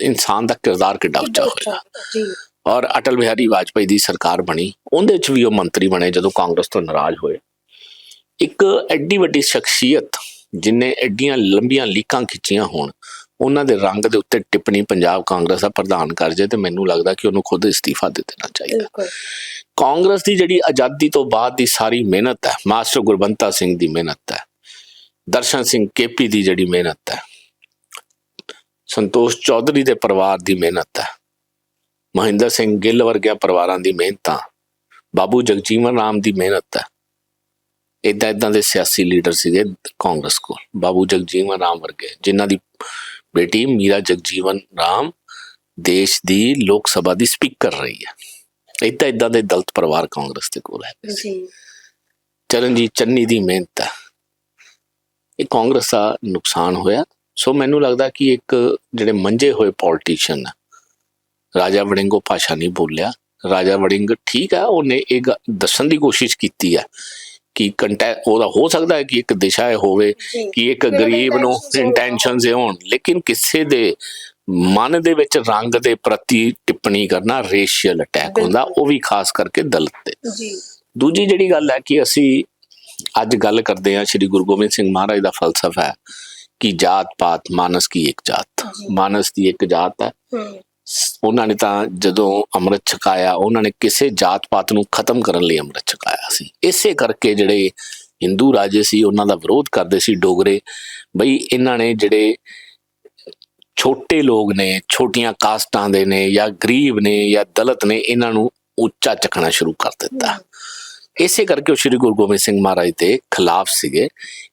ਇਨਸਾਨ ਦਾ ਕਿਰਦਾਰ ਕਿੱਡਾ ਉੱਚਾ ਹੋਇਆ। ਜੀ। ਔਰ ਅਟਲ ਬਿਹਾਰੀ ਵਾਜਪਾਈ ਦੀ ਸਰਕਾਰ ਬਣੀ ਉਹਦੇ ਵਿੱਚ ਵੀ ਉਹ ਮੰਤਰੀ ਬਣੇ ਜਦੋਂ ਕਾਂਗਰਸ ਤੋਂ ਨਾਰਾਜ਼ ਹੋਏ। ਇੱਕ ਐਡੀ ਵੱਡੀ ਸ਼ਖਸੀਅਤ ਜਿਨੇ ਐਡੀਆਂ ਲੰਬੀਆਂ ਲੀਕਾਂ ਖਿੱਚੀਆਂ ਹੋਣ ਉਹਨਾਂ ਦੇ ਰੰਗ ਦੇ ਉੱਤੇ ਟਿੱਪਣੀ ਪੰਜਾਬ ਕਾਂਗਰਸ ਦਾ ਪ੍ਰਧਾਨ ਕਰ ਜੇ ਤੇ ਮੈਨੂੰ ਲੱਗਦਾ ਕਿ ਉਹਨੂੰ ਖੁਦ ਅਸਤੀਫਾ ਦੇ ਦੇਣਾ ਚਾਹੀਦਾ। ਕਾਂਗਰਸ ਦੀ ਜਿਹੜੀ ਆਜ਼ਾਦੀ ਤੋਂ ਬਾਅਦ ਦੀ ਸਾਰੀ ਮਿਹਨਤ ਹੈ ਮਾਸਟਰ ਗੁਰਬੰਤਾ ਸਿੰਘ ਦੀ ਮਿਹਨਤ ਹੈ ਦਰਸ਼ਨ ਸਿੰਘ ਕੇਪੀ ਦੀ ਜਿਹੜੀ ਮਿਹਨਤ ਹੈ ਸੰਤੋਸ਼ ਚੌਧਰੀ ਦੇ ਪਰਿਵਾਰ ਦੀ ਮਿਹਨਤ ਹੈ ਮਹਿੰਦਰ ਸਿੰਘ ਗਿੱਲ ਵਰਗਿਆਂ ਪਰਿਵਾਰਾਂ ਦੀ ਮਿਹਨਤਾਂ ਬਾਬੂ ਜਗਜੀਵਨ ਰਾਮ ਦੀ ਮਿਹਨਤ ਹੈ ਇਦਾਂ ਇਦਾਂ ਦੇ ਸਿਆਸੀ ਲੀਡਰ ਸੀਗੇ ਕਾਂਗਰਸ ਕੋਲ ਬਾਬੂ ਜਗਜੀਵਨ ਰਾਮ ਵਰਗੇ ਜਿਨ੍ਹਾਂ ਦੀ ਬੇਟੀ ਮੀਰਾ ਜਗਜੀਵਨ ਰਾਮ ਦੇਸ਼ ਦੀ ਲੋਕ ਸਭਾ ਦੀ ਸਪੀਕਰ ਰਹੀ ਹੈ। ਇਦਾਂ ਇਦਾਂ ਦੇ ਦਲਿਤ ਪਰਿਵਾਰ ਕਾਂਗਰਸ ਦੇ ਕੋਲ ਹੈ ਜੀ। ਚਰਨਜੀਤ ਚੰਨੀ ਦੀ ਮਿਹਨਤ ਹੈ। ਇਹ ਕਾਂਗਰਸ ਦਾ ਨੁਕਸਾਨ ਹੋਇਆ। ਸੋ ਮੈਨੂੰ ਲੱਗਦਾ ਕਿ ਇੱਕ ਜਿਹੜੇ ਮੰਜੇ ਹੋਏ ਪੋਲੀਟੀਸ਼ੀਅਨ ਰਾਜਾ ਵੜਿੰਗੋ ਭਾਸ਼ਾ ਨਹੀਂ ਬੋਲਿਆ। ਰਾਜਾ ਵੜਿੰਗ ਠੀਕ ਹੈ ਉਹਨੇ ਇਹ ਦੱਸਣ ਦੀ ਕੋਸ਼ਿਸ਼ ਕੀਤੀ ਹੈ ਕਿ ਕੰਟੈ ਉਹਦਾ ਹੋ ਸਕਦਾ ਹੈ ਕਿ ਇੱਕ ਦਿਸ਼ਾ ਹੋਵੇ ਕਿ ਇੱਕ ਗਰੀਬ ਨੂੰ ਇੰਟੈਂਸ਼ਨਸ ਹੋਣ। ਲੇਕਿਨ ਕਿਸੇ ਦੇ ਮਨ ਦੇ ਵਿੱਚ ਰੰਗ ਦੇ ਪ੍ਰਤੀ ਟਿੱਪਣੀ ਕਰਨਾ ਰੇਸ਼ੀਅਲ ਅਟੈਕ ਹੁੰਦਾ ਉਹ ਵੀ ਖਾਸ ਕਰਕੇ ਦਲਿਤ ਤੇ। ਜੀ। ਦੂਜੀ ਜਿਹੜੀ ਗੱਲ ਹੈ ਕਿ ਅਸੀਂ ਅੱਜ ਗੱਲ ਕਰਦੇ ਹਾਂ ਸ੍ਰੀ ਗੁਰੂ ਗੋਬਿੰਦ ਸਿੰਘ ਮਹਾਰਾਜ ਦਾ ਫਲਸਫਾ ਹੈ ਕਿ ਜਾਤ ਪਾਤ ਮਾਨਸ ਕੀ ਇੱਕ ਜਾਤ। ਮਾਨਸ ਦੀ ਇੱਕ ਜਾਤ ਹੈ। ਉਹਨਾਂ ਨੇ ਤਾਂ ਜਦੋਂ ਅੰਮ੍ਰਿਤ ਛਕਾਇਆ, ਉਹਨਾਂ ਨੇ ਕਿਸੇ ਜਾਤ ਪਾਤ ਨੂੰ ਖਤਮ ਕਰਨ ਲਈ ਅੰਮ੍ਰਿਤ ਛਕਾਇਆ ਸੀ। ਇਸੇ ਕਰਕੇ ਜਿਹੜੇ ਹਿੰਦੂ ਰਾਜੇ ਸੀ, ਉਹਨਾਂ ਦਾ ਵਿਰੋਧ ਕਰਦੇ ਸੀ ਡੋਗਰੇ। ਬਈ ਇਹਨਾਂ ਨੇ ਜਿਹੜੇ ਛੋਟੇ ਲੋਕ ਨੇ, ਛੋਟੀਆਂ ਕਾਸਟਾਂ ਦੇ ਨੇ ਜਾਂ ਗਰੀਬ ਨੇ ਜਾਂ ਦਲਤ ਨੇ, ਇਹਨਾਂ ਨੂੰ ਉੱਚਾ ਚੱਕਣਾ ਸ਼ੁਰੂ ਕਰ ਦਿੱਤਾ। ਇਸੇ ਕਰਕੇ ਉਹ ਸ੍ਰੀ ਗੁਰੂ ਗੋਬਿੰਦ ਸਿੰਘ ਮਹਾਰਾਜ ਦੇ ਖਿਲਾਫ ਸੀਗੇ।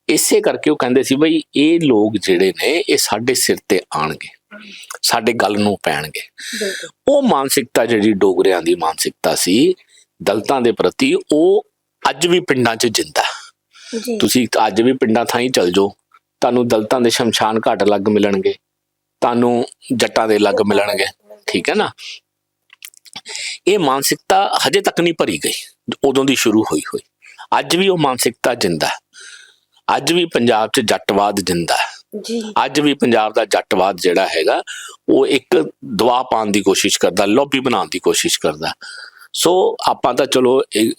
ਇਸੇ ਕਰਕੇ ਉਹ ਕਹਿੰਦੇ ਸੀ, ਬਈ ਇਹ ਲੋਕ ਜਿਹੜੇ ਨੇ, ਇਹ ਸਾਡੇ ਸਿਰ ਤੇ ਆਣਗੇ ਸਾਡੇ ਗੱਲ ਨੂੰ ਪੈਣਗੇ। ਉਹ ਮਾਨਸਿਕਤਾ ਜਿਹੜੀ ਡੋਗਰਿਆਂ ਦੀ ਮਾਨਸਿਕਤਾ ਸੀ ਦਲਤਾਂ ਦੇ ਪ੍ਰਤੀ ਉਹ ਅੱਜ ਵੀ ਪਿੰਡਾਂ 'ਚ ਜਿੰਦਾ। ਤੁਸੀਂ ਅੱਜ ਵੀ ਪਿੰਡਾਂ ਥਾਂ ਹੀ ਚਲ ਜਾਓ। ਤੁਹਾਨੂੰ ਦਲਤਾਂ ਦੇ ਸ਼ਮਸ਼ਾਨ ਘਾਟ ਲੱਗ ਮਿਲਣਗੇ। ਤੁਹਾਨੂੰ ਜੱਟਾਂ ਦੇ ਲੱਗ ਮਿਲਣਗੇ। ਠੀਕ ਹੈ ਨਾ? ਇਹ ਮਾਨਸਿਕਤਾ ਹਜੇ ਤੱਕ ਨਹੀਂ ਭਰੀ ਗਈ। ਉਦੋਂ ਦੀ ਸ਼ੁਰੂ ਹੋਈ ਹੋਈ। ਅੱਜ ਵੀ ਉਹ ਮਾਨਸਿਕਤਾ ਜਿੰਦਾ। ਅੱਜ ਵੀ ਪੰਜਾਬ 'ਚ ਜੱਟਵਾਦ ਜਿੰਦਾ। ਜੀ। ਅੱਜ ਵੀ ਪੰਜਾਬ ਦਾ ਜੱਟਵਾਦ ਜਿਹੜਾ ਹੈਗਾ ਉਹ ਇੱਕ ਦਵਾ ਪਾਉਣ ਦੀ ਕੋਸ਼ਿਸ਼ ਕਰਦਾ ਲੌਬੀ ਬਣਾਉਣ ਦੀ ਕੋਸ਼ਿਸ਼ ਕਰਦਾ। ਸੋ ਆਪਾਂ ਤਾਂ ਚਲੋ ਇਹ,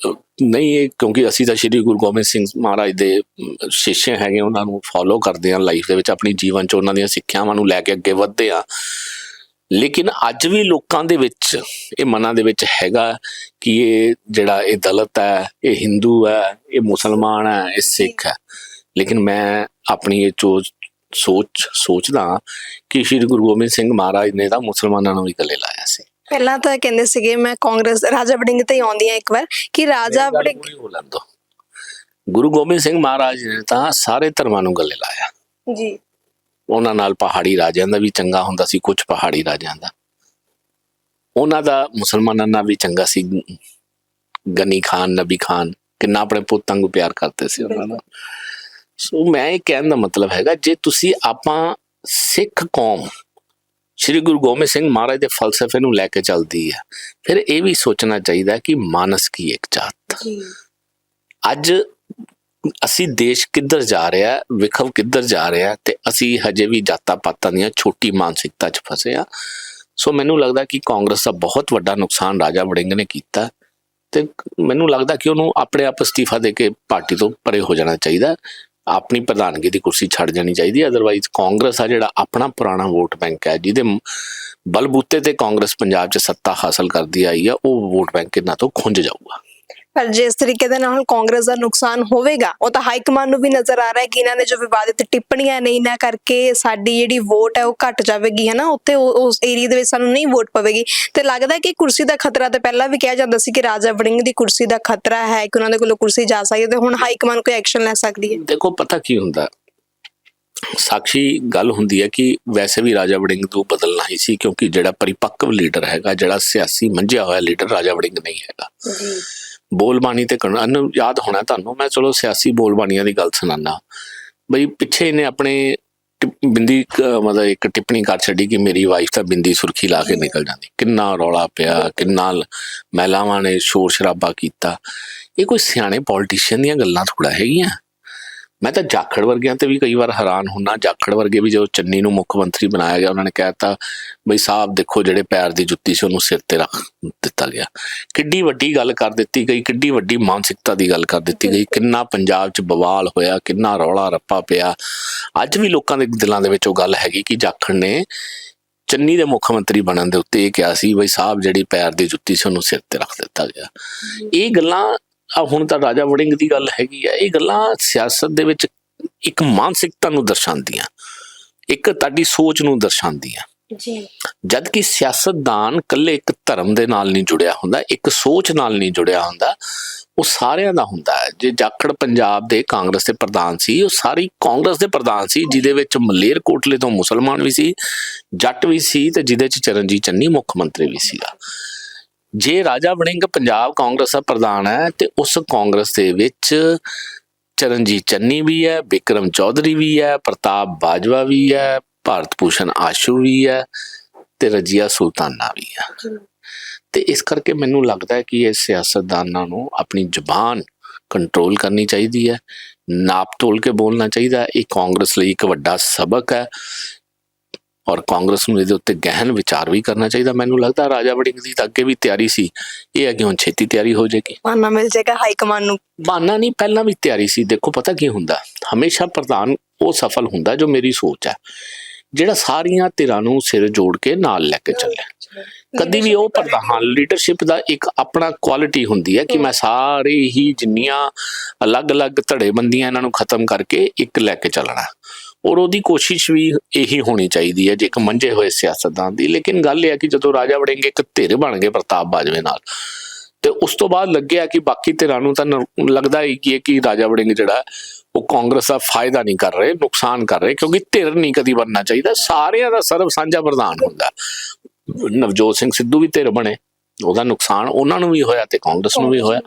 ਨਹੀਂ ਇਹ ਕਿਉਂਕਿ ਅਸੀਂ ਤਾਂ ਸ਼੍ਰੀ ਗੁਰੂ ਗੋਬਿੰਦ ਸਿੰਘ ਮਹਾਰਾਜ ਦੇ ਅਮ, ਹੈਗੇ ਉਹਨਾਂ ਨੂੰ ਫੋਲੋ ਕਰਦੇ ਹਾਂ ਲਾਈਫ ਦੇ ਵਿੱਚ ਆਪਣੀ ਜੀਵਨ 'ਚ ਉਹਨਾਂ ਦੀਆਂ ਸਿੱਖਿਆਵਾਂ ਨੂੰ ਲੈ ਕੇ ਅੱਗੇ ਵਧਦੇ ਆ ਲੇਕਿਨ ਅੱਜ ਵੀ ਲੋਕਾਂ ਦੇ ਵਿੱਚ ਇਹ ਮਨਾਂ ਦੇ ਵਿੱਚ ਹੈਗਾ ਕਿ ਇਹ ਜਿਹੜਾ ਇਹ ਦਲਤ ਹੈ ਇਹ ਹਿੰਦੂ ਹੈ ਇਹ ਮੁਸਲਮਾਨ ਹੈ ਇਹ ਸਿੱਖ ਹੈ। ਲੇਕਿਨ ਮੈਂ ਆਪਣੀ ਇਹ ਚੋ ਸੋਚ ਸੋਚਦਾ ਕਿ ਸ਼੍ਰੀ ਗੁਰੂ ਗੋਬਿੰਦ ਸਿੰਘ ਮਹਾਰਾਜ ਨੇ ਤਾਂ ਮੁਸਲਮਾਨਾਂ ਨੂੰ ਵੀ ਗੱਲੇ ਲਾਇਆ ਸੀ। ਪਹਿਲਾਂ ਤਾਂ ਕਹਿੰਦੇ ਸੀਗੇ ਮੈਂ ਕਾਂਗਰਸ ਰਾਜਾ ਵੜਿੰਗ ਤੇ ਆਉਂਦੀ ਆ ਇੱਕ ਵਾਰ ਕਿ ਰਾਜਾ ਵੜਿੰਗ। ਗੁਰੂ ਗੋਬਿੰਦ ਸਿੰਘ ਮਹਾਰਾਜ ਨੇ ਤਾਂ ਸਾਰੇ ਧਰਮਾਂ ਨੂੰ ਗੱਲੇ ਲਾਇਆ। ਜੀ। ਉਹਨਾਂ ਨਾਲ ਪਹਾੜੀ ਰਾਜਿਆਂ ਦਾ ਵੀ ਚੰਗਾ ਹੁੰਦਾ ਸੀ ਕੁਝ ਪਹਾੜੀ ਰਾਜਿਆਂ ਦਾ। ਉਹਨਾਂ ਦਾ ਮੁਸਲਮਾਨਾਂ ਨਾਲ ਵੀ ਚੰਗਾ ਸੀ। ਗਨੀ ਖਾਨ ਨਬੀ ਖਾਨ ਕਿੰਨਾ ਆਪਣੇ ਪੁੱਤਾਂ ਨੂੰ ਪਿਆਰ ਕਰਦੇ ਸੀ ਉਹਨਾਂ ਦਾ ਸੋ ਮੈਂ ਇਹ ਕਹਿਣ ਦਾ ਮਤਲਬ ਹੈਗਾ ਜੇ ਤੁਸੀਂ ਆਪਾਂ ਸਿੱਖ ਕੌਮ ਸ਼੍ਰੀ ਗੁਰੂ ਗੋਬਿੰਦ ਸਿੰਘ ਮਹਾਰਾਜ ਦੇ ਫਲਸਫੇ ਨੂੰ ਲੈ ਕੇ ਚੱਲਦੀ ਹੈ ਫਿਰ ਇਹ ਵੀ ਸੋਚਣਾ ਚਾਹੀਦਾ ਕਿ ਮਾਨਸ ਕੀ ਇੱਕ ਜਾਤ? ਅੱਜ ਅਸੀਂ ਦੇਸ਼ ਕਿੱਧਰ ਜਾ ਰਿਹਾ ਹੈ, ਵਿਖਵ ਕਿੱਧਰ ਜਾ ਰਿਹਾ ਹੈ ਤੇ ਅਸੀਂ ਹਜੇ ਵੀ ਜਾਤਾਂ ਪਾਤਾਂ ਦੀਆਂ ਛੋਟੀ ਮਾਨਸਿਕਤਾ 'ਚ ਫਸੇ ਆ ਸੋ ਮੈਨੂੰ ਲੱਗਦਾ ਕਿ ਕਾਂਗਰਸ ਦਾ ਬਹੁਤ ਵੱਡਾ ਨੁਕਸਾਨ ਰਾਜਾ ਵੜਿੰਗ ਨੇ ਕੀਤਾ ਤੇ ਮੈਨੂੰ ਲੱਗਦਾ ਕਿ ਉਹਨੂੰ ਆਪਣੇ ਆਪ ਅਸਤੀਫਾ ਦੇ ਕੇ ਪਾਰਟੀ ਤੋਂ ਪਰੇ ਹੋ ਜਾਣਾ ਚਾਹੀਦਾ ਆਪਣੀ ਪ੍ਰਧਾਨਗੀ ਦੀ ਕੁਰਸੀ ਛੱਡ ਜਾਣੀ ਚਾਹੀਦੀ ਹੈ। ਅਦਰਵਾਈਜ਼ ਕਾਂਗਰਸ ਆ ਜਿਹੜਾ ਆਪਣਾ ਪੁਰਾਣਾ ਵੋਟ ਬੈਂਕ ਹੈ, ਜਿਹਦੇ ਬਲਬੂਤੇ ਤੇ ਕਾਂਗਰਸ ਪੰਜਾਬ 'ਚ ਸੱਤਾ ਹਾਸਲ ਕਰਦੀ ਆਈ ਆ, ਉਹ ਵੋਟ ਬੈਂਕ ਇਹਨਾਂ ਤੋਂ ਖੁੰਝ ਜਾਊਗਾ। ਪਰ ਜਿਸ ਤਰੀਕੇ ਦੇ ਨਾਲ ਕਾਂਗਰਸ ਦਾ ਨੁਕਸਾਨ ਹੋਵੇਗਾ ਉਹ ਤਾਂ ਹਾਈ ਕਮਾਂਡ ਨੂੰ ਵੀ ਨਜ਼ਰ ਆ ਰਿਹਾ ਹੈ ਕਿ ਇਹਨਾਂ ਨੇ ਜੋ ਵਿਵਾਦਿਤ ਟਿੱਪਣੀਆਂ ਨੇ ਇਹਨਾਂ ਕਰਕੇ ਸਾਡੀ ਜਿਹੜੀ ਵੋਟ ਹੈ ਉਹ ਘਟ ਜਾਵੇਗੀ ਹੈ ਨਾ ਉੱਥੇ ਉਸ ਏਰੀਆ ਦੇ ਵਿੱਚ ਸਾਨੂੰ ਨਹੀਂ ਵੋਟ ਪਵੇਗੀ। ਤੇ ਲੱਗਦਾ ਕਿ ਕੁਰਸੀ ਦਾ ਖਤਰਾ ਤੇ ਪਹਿਲਾਂ ਵੀ ਕਿਹਾ ਜਾਂਦਾ ਸੀ ਕਿ ਰਾਜਾ ਵੜਿੰਗ ਦੀ ਕੁਰਸੀ ਦਾ ਖਤਰਾ ਹੈ ਕਿ ਉਹਨਾਂ ਦੇ ਕੋਲੋਂ ਕੁਰਸੀ ਜਾ ਸਕਦੀ ਹੈ ਤੇ ਹੁਣ ਹਾਈ ਕਮਾਂਡ ਕੋਈ ਐਕਸ਼ਨ ਲੈ ਸਕਦੀ ਹੈ? ਦੇਖੋ ਪਤਾ ਕੀ ਹੁੰਦਾ? ਸਾਖੀ ਗੱਲ ਹੁੰਦੀ ਹੈ ਕਿ ਵੈਸੇ ਵੀ ਰਾਜਾ ਵੜਿੰਗ ਨੂੰ ਬਦਲਣਾ ਹੀ ਸੀ ਕਿਉਂਕਿ ਜਿਹੜਾ ਪਰਿਪੱਕਵ ਲੀਡਰ ਹੈਗਾ ਜਿਹੜਾ ਸਿਆਸੀ ਮੰਝਿਆ ਹੋਇਆ ਲੀਡਰ ਰਾਜਾ ਵੜਿੰਗ ਨਹੀਂ ਹੈਗਾ। ਜੀ। ਬੋਲਬਾਣੀ ਤੇ ਕਰਨ। ਯਾਦ ਹੋਣਾ ਤੁਹਾਨੂੰ, ਮੈਂ ਚਲੋ ਸਿਆਸੀ ਬੋਲਬਾਣੀਆਂ ਦੀ ਗੱਲ ਸੁਣਾਣਾ ਬਈ ਪਿੱਛੇ ਇਹਨੇ ਆਪਣੇ ਟਿਪ- ਬਿੰਦੀ ਮਤਲਬ ਇੱਕ ਟਿੱਪਣੀ ਕਰ ਛੱਡੀ ਕਿ ਮੇਰੀ ਵਾਈਫ ਤਾਂ ਬਿੰਦੀ ਸੁਰਖੀ ਲਾ ਕੇ ਨਿਕਲ ਜਾਂਦੀ। ਕਿੰਨਾ ਰੌਲਾ ਪਿਆ, ਕਿੰਨਾ ਮਹਿਲਾਵਾਂ ਨੇ ਸ਼ੋਰ ਸ਼ਰਾਬਾ ਕੀਤਾ। ਇਹ ਕੋਈ ਸਿਆਣੇ ਪੋਲੀਟੀਸ਼ੀਅਨ ਦੀਆਂ ਗੱਲਾਂ ਥੋੜਾ ਹੈਗੀਆਂ? ਮੈਂ ਤਾਂ ਜਾਖੜ ਵਰਗਿਆਂ ਤੇ ਵੀ ਕਈ ਵਾਰ ਹੈਰਾਨ ਹੁੰਨਾ ਜਾਖੜ ਵਰਗੇ ਵੀ ਜਦੋਂ ਚੰਨੀ ਨੂੰ ਮੁੱਖ ਮੰਤਰੀ ਬਣਾਇਆ ਗਿਆ ਉਹਨਾਂ ਨੇ ਕਹਿਤਾ ਬਈ ਸਾਹਿਬ ਦੇਖੋ ਜਿਹੜੇ ਪੈਰ ਦੀ ਜੁੱਤੀ ਸੀ ਉਹਨੂੰ ਸਿਰ ਤੇ ਰੱਖ ਦਿੱਤਾ ਗਿਆ। ਕਿੱਡੀ ਵੱਡੀ ਗੱਲ ਕਰ ਦਿੱਤੀ ਗਈ ਕਿੱਡੀ ਵੱਡੀ ਮਾਨਸਿਕਤਾ ਦੀ ਗੱਲ ਕਰ ਦਿੱਤੀ ਗਈ। ਕਿੰਨਾ ਪੰਜਾਬ 'ਚ ਬਵਾਲ ਹੋਇਆ ਕਿੰਨਾ ਰੌਲਾ ਰੱਪਾ ਪਿਆ। ਅੱਜ ਵੀ ਲੋਕਾਂ ਦੇ ਦਿਲਾਂ ਦੇ ਵਿੱਚ ਉਹ ਗੱਲ ਹੈਗੀ ਕਿ ਜਾਖੜ ਨੇ ਚੰਨੀ ਦੇ ਮੁੱਖ ਮੰਤਰੀ ਬਣਨ ਦੇ ਉੱਤੇ ਇਹ ਕਿਹਾ ਸੀ ਬਈ ਸਾਹਿਬ ਜਿਹੜੀ ਪੈਰ ਦੀ ਜੁੱਤੀ ਸੀ ਉਹਨੂੰ ਸਿਰ ਤੇ ਰੱਖ ਦਿੱਤਾ ਗਿਆ। ਇਹ ਗੱਲਾਂ ਆ ਹੁਣ ਤਾਂ ਰਾਜਾ ਵੜਿੰਗ ਦੀ ਗੱਲ ਹੈਗੀ ਆ ਇਹ ਗੱਲਾਂ ਸਿਆਸਤ ਦੇ ਵਿੱਚ ਇੱਕ ਮਾਨਸਿਕਤਾ ਨੂੰ ਦਰਸਾਉਂਦੀਆਂ ਇੱਕ ਤੁਹਾਡੀ ਸੋਚ ਨੂੰ ਦਰਸਾਉਂਦੀਆਂ। ਜੀ। ਜਦ ਕਿ ਸਿਆਸਤਦਾਨ ਇਕੱਲੇ ਇੱਕ ਧਰਮ ਦੇ ਨਾਲ ਨਹੀਂ ਜੁੜਿਆ ਹੁੰਦਾ ਇੱਕ ਸੋਚ ਨਾਲ ਨਹੀਂ ਜੁੜਿਆ ਹੁੰਦਾ ਉਹ ਸਾਰਿਆਂ ਦਾ ਹੁੰਦਾ ਹੈ। ਜੇ ਜਾਖੜ ਪੰਜਾਬ ਦੇ ਕਾਂਗਰਸ ਦੇ ਪ੍ਰਧਾਨ ਸੀ ਉਹ ਸਾਰੀ ਕਾਂਗਰਸ ਦੇ ਪ੍ਰਧਾਨ ਸੀ ਜਿਹਦੇ ਵਿੱਚ ਮਲੇਰ ਕੋਟਲੇ ਤੋਂ ਮੁਸਲਮਾਨ ਵੀ ਸੀ ਜੱਟ ਵੀ ਸੀ ਤੇ ਜਿਹਦੇ ਚ ਚਰਨਜੀਤ ਚੰਨੀ ਮੁੱਖ ਮੰਤਰੀ ਵੀ ਸੀਗਾ। ਜੇ ਰਾਜਾ ਵੜਿੰਗ ਪੰਜਾਬ ਕਾਂਗਰਸ ਦਾ ਪ੍ਰਧਾਨ ਹੈ ਤੇ ਉਸ ਕਾਂਗਰਸ ਦੇ ਵਿੱਚ ਚਰਨਜੀਤ ਚੰਨੀ ਵੀ ਹੈ ਵਿਕਰਮ ਚੌਧਰੀ ਵੀ ਹੈ ਪ੍ਰਤਾਪ ਬਾਜਵਾ ਵੀ ਹੈ ਭਾਰਤ ਭੂਸ਼ਣ ਆਸ਼ੂ ਵੀ ਹੈ ਤੇ ਰਜੀਆ ਸੁਲਤਾਨਾ ਵੀ ਹੈ। ਤੇ ਇਸ ਕਰਕੇ ਮੈਨੂੰ ਲੱਗਦਾ ਹੈ ਕਿ ਇਹ ਸਿਆਸਤਦਾਨਾਂ ਨੂੰ ਆਪਣੀ ਜ਼ੁਬਾਨ ਕੰਟਰੋਲ ਕਰਨੀ ਚਾਹੀਦੀ ਹੈ ਨਾਪ ਤੋਲ ਕੇ ਬੋਲਣਾ ਚਾਹੀਦਾ ਹੈ। ਇਹ ਕਾਂਗਰਸ ਲਈ ਇੱਕ ਵੱਡਾ ਸਬਕ ਹੈ। ਔਰ ਕਾਂਗਰਸ ਨੂੰ ਇਹਦੇ ਉੱਤੇ ਗਹਿਨ ਵਿਚਾਰ ਵੀ ਕਰਨਾ ਚਾਹੀਦਾ। ਮੈਨੂੰ ਲੱਗਦਾ ਰਾਜਾ ਵੜਿੰਗ ਦੀ ਤਾਂ ਅੱਗੇ ਵੀ ਤਿਆਰੀ ਸੀ। ਇਹ ਅੱਗੇ ਹੁਣ ਛੇਤੀ ਤਿਆਰੀ ਹੋ ਜਾਏਗੀ। ਮਾਨਾ ਮਿਲ ਜਾਏਗਾ ਹਾਈ ਕਮਾਂਡ ਨੂੰ। ਬਹਾਨਾ ਨਹੀਂ ਪਹਿਲਾਂ ਵੀ ਤਿਆਰੀ ਸੀ। ਦੇਖੋ ਪਤਾ ਕੀ ਹੁੰਦਾ? ਹਮੇਸ਼ਾ ਪ੍ਰਧਾਨ ਉਹ ਸਫਲ ਹੁੰਦਾ ਜੋ ਮੇਰੀ ਸੋਚ ਹੈ। ਜਿਹੜਾ ਸਾਰੀਆਂ ਧਿਰਾਂ ਨੂੰ ਸਿਰ ਜੋੜ ਕੇ ਨਾਲ ਲੈ ਕੇ ਚੱਲੇ। ਕਦੀ ਵੀ ਉਹ ਪ੍ਰਧਾਨ ਲੀਡਰਸ਼ਿਪ ਦਾ ਇੱਕ ਆਪਣਾ ਕੁਆਲਿਟੀ ਹੁੰਦੀ ਹੈ ਕਿ ਮੈਂ ਸਾਰੇ ਹੀ ਜਿੰਨੀਆਂ ਅਲੱਗ-ਅਲੱਗ ਧੜੇਬੰਦੀਆਂ ਇਹਨਾਂ ਨੂੰ ਖਤਮ ਕਰਕੇ ਇੱਕ ਲੈ ਕੇ ਚੱਲਣਾ। ਔਰ ਉਹਦੀ ਕੋਸ਼ਿਸ਼ ਵੀ ਇਹੀ ਹੋਣੀ ਚਾਹੀਦੀ ਹੈ ਜੇ ਇੱਕ ਮੰਝੇ ਹੋਏ ਸਿਆਸਤਦਾਨ ਦੀ। ਲੇਕਿਨ ਗੱਲ ਇਹ ਹੈ ਕਿ ਜਦੋਂ ਰਾਜਾ ਵੜਿੰਗ ਇੱਕ ਧਿਰ ਬਣ ਗਏ ਪ੍ਰਤਾਪ ਬਾਜਵੇ ਨਾਲ, ਤੇ ਉਸ ਤੋਂ ਬਾਅਦ ਲੱਗਿਆ ਕਿ ਬਾਕੀ ਧਿਰਾਂ ਨੂੰ ਤਾਂ ਲੱਗਦਾ ਹੀ ਕਿ ਇਹ ਕਿ ਰਾਜਾ ਵੜਿੰਗ ਜਿਹੜਾ ਉਹ ਕਾਂਗਰਸ ਦਾ ਫਾਇਦਾ ਨਹੀਂ ਕਰ ਰਹੇ, ਨੁਕਸਾਨ ਕਰ ਰਹੇ, ਕਿਉਂਕਿ ਧਿਰ ਨਹੀਂ ਕਦੀ ਬਣਨਾ ਚਾਹੀਦਾ। ਸਾਰਿਆਂ ਦਾ ਸਰਬ ਸਾਂਝਾ ਪ੍ਰਧਾਨ ਹੁੰਦਾ। ਨਵਜੋਤ ਸਿੰਘ ਸਿੱਧੂ ਵੀ ਧਿਰ ਬਣੇ, ਉਹਦਾ ਨੁਕਸਾਨ ਉਹਨਾਂ ਨੂੰ ਵੀ ਹੋਇਆ ਤੇ ਕਾਂਗਰਸ ਨੂੰ ਵੀ ਹੋਇਆ।